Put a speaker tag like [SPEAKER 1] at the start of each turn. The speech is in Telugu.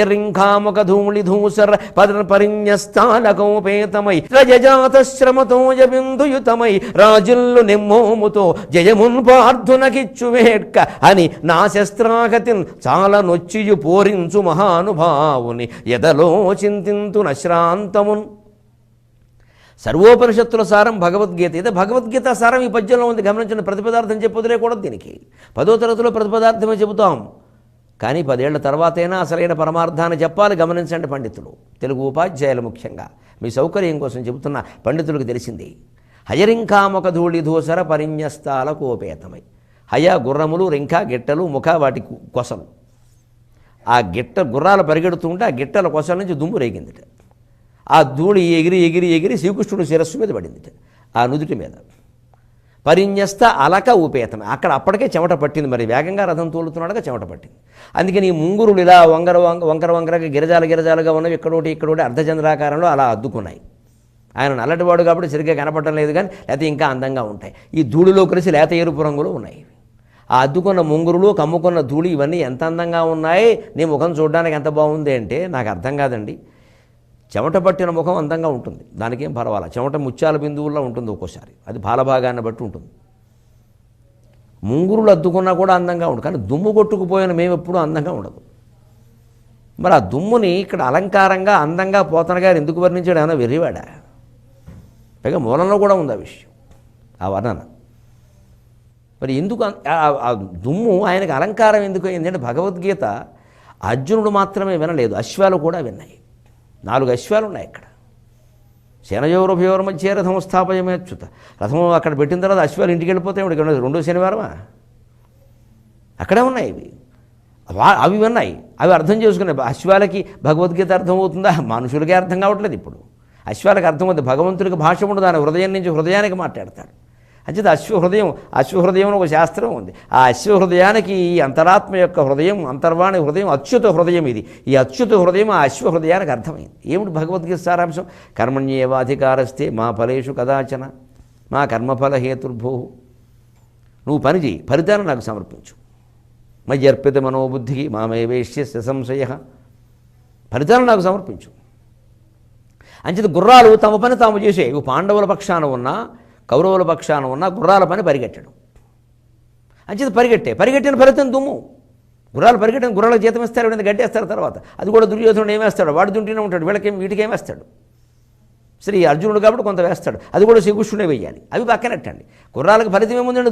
[SPEAKER 1] రింఖాముఖ ధూళి ధూసర పరిణ్యస్థానకోపేతమై రజజాత జబిందుయుతమై రాజుల్లు నిమ్మోముతో జయమున్ పార్థునకిచ్చు వేట్క అని నా శస్త్రాగతిన్ చాలా నొచ్చియు పోరించు మహానుభావుని ఎదలో చింతింతు నశ్రాంతమున్ సర్వోపనిషత్తుల సారం భగవద్గీత. ఇదే భగవద్గీత సారం ఈ పద్యంలో ఉంది. గమనించిన ప్రతిపదార్థం చెప్పి కూడా దీనికి. పదో తరగతిలో ప్రతిపదార్థమే చెబుతాం. కానీ పదేళ్ళ తర్వాతైనా అసలైన పరమార్థాన్ని చెప్పాలి. గమనించండి పండితులు. తెలుగు ఉపాధ్యాయులు ముఖ్యంగా. మీ సౌకర్యం కోసం చెబుతున్న పండితులకు తెలిసింది. హయరింకాముఖ ధూళి ధూసర పరిన్యస్తాల కోపేతమై హయ గుర్రములు రింకా గిట్టలు ముఖ వాటి కు- కొసలు. ఆ గిట్ట గుర్రాలు పరిగెడుతుంటే ఆ గిట్టల కొసల నుంచి దుమ్ము రేగిందిట. ఆ ధూళి ఎగిరి ఎగిరి ఎగిరి శ్రీకృష్ణుడు శిరస్సు మీద పడిందిట. ఆ నుదుటి మీద. పరిన్యస్త అలక ఉపేతం అక్కడ అప్పటికే చెమట పట్టింది మరి. వేగంగా రథం తోలుతున్నాడుగా చెమట పట్టింది. అందుకని ఈ ముంగురులు ఇలా వంగర వంకర వంకరగా గిరజాల గిరజాలుగా ఉన్నవి ఇక్కడోటి ఇక్కడోటి అర్ధచంద్రాకారంలో అలా అద్దుకున్నాయి. ఆయన నల్లటివాడు కాబట్టి సరిగ్గా కనపడటం లేదు కానీ లేకపోతే ఇంకా అందంగా ఉంటాయి. ఈ ధూళిలో కలిసి లేత ఎరుపు రంగులో ఉన్నాయి. ఆ అద్దుకున్న ముంగురులు కమ్ముకున్న ధూళి ఇవన్నీ ఎంత అందంగా ఉన్నాయి? నీ ముఖం చూడడానికి ఎంత బాగుంది అంటే నాకు అర్థం కాదండి. చెమట పట్టిన ముఖం అందంగా ఉంటుంది. దానికేం పర్వాలా? చెమట ముత్యాల బిందువుల్లో ఉంటుంది ఒక్కోసారి. అది బాలభాగాన్ని బట్టి ఉంటుంది. ముంగురులు అద్దుకున్నా కూడా అందంగా ఉంటుంది కానీ దుమ్ము కొట్టుకుపోయిన మేము ఎప్పుడూ అందంగా ఉండదు. మరి ఆ దుమ్ముని ఇక్కడ అలంకారంగా అందంగా పోతన గారు ఎందుకు వర్ణించాడు? ఏమైనా వెర్రివాడా పైగా మూలంలో కూడా ఉంది ఆ విషయం. ఆ వర్ణన. మరి ఎందుకు ఆ- ఆ దుమ్ము ఆయనకు అలంకారం ఎందుకు అయింది అంటే భగవద్గీత అర్జునుడు మాత్రమే వినలేదు. అశ్వాలు కూడా విన్నాయి. నాలుగు అశ్వాలు ఉన్నాయి ఇక్కడ సేనయోరుభయోరు మధ్య రథం స్థాపయమేచ్చుత రథం అక్కడ పెట్టిన తర్వాత అశ్వాలు ఇంటికి వెళ్ళిపోతే ఇక్కడ రెండో శనివారమా? అక్కడే ఉన్నాయి ఇవి. వా- అవి ఉన్నాయి. అవి అర్థం చేసుకునే అశ్వాలకి భగవద్గీత అర్థం అవుతుందా? మనుషులకే అర్థం కావట్లేదు ఇప్పుడు. అశ్వాలకు అర్థమవుతుంది భగవంతుడికి భాష ఉండదు. ఆయన హృదయం నుంచి హృదయానికి మాట్లాడతాడు. అంచేత అశ్వహృదయం అశ్వహృదయం అని ఒక శాస్త్రం ఉంది. ఆ అశ్వహృదయానికి ఈ అంతరాత్మ యొక్క హృదయం అంతర్వాణి హృదయం అచ్యుత హృదయం ఇది. ఈ అచ్యుత హృదయం ఆ అశ్వహృదయానికి అర్థమైంది. ఏమిటి భగవద్గీత సారాంశం? కర్మణ్యేవాధికారస్తే మా ఫలేషు కదాచన మా కర్మఫల హేతుర్భూ నువ్వు పని చేయి ఫలితాన్ని నాకు సమర్పించు. మయ్యర్పిత మనోబుద్ధికి మామేవేష్య సంశయ. ఫలితాలను నాకు సమర్పించు. అంచేత గుర్రాలు తమ పని తాము చేసే ఇవి పాండవుల పక్షాన ఉన్నా కౌరవుల పక్షాన ఉన్న గుర్రాల పని పరిగెట్టడం. అంచేత పరిగెట్టే. పరిగెట్టిన ఫలితం దుమ్ము. గుర్రాలు పరిగెట్టిన గుర్రాలకు జీతం ఇస్తారు వీడిని గడ్డేస్తారు తర్వాత. అది కూడా దుర్యోధనుడు ఏమేస్తాడు? వాడు దుంటూనే ఉంటాడు వీళ్ళకేం వీటికేం వేస్తాడు శ్రీ అర్జునుడు కాబట్టి కొంత వేస్తాడు. అది కూడా శ్రీకృష్ణుడే వేయాలి. అవి పక్కనట్టండి గుర్రాలకు ఫలితం ఏముందండి?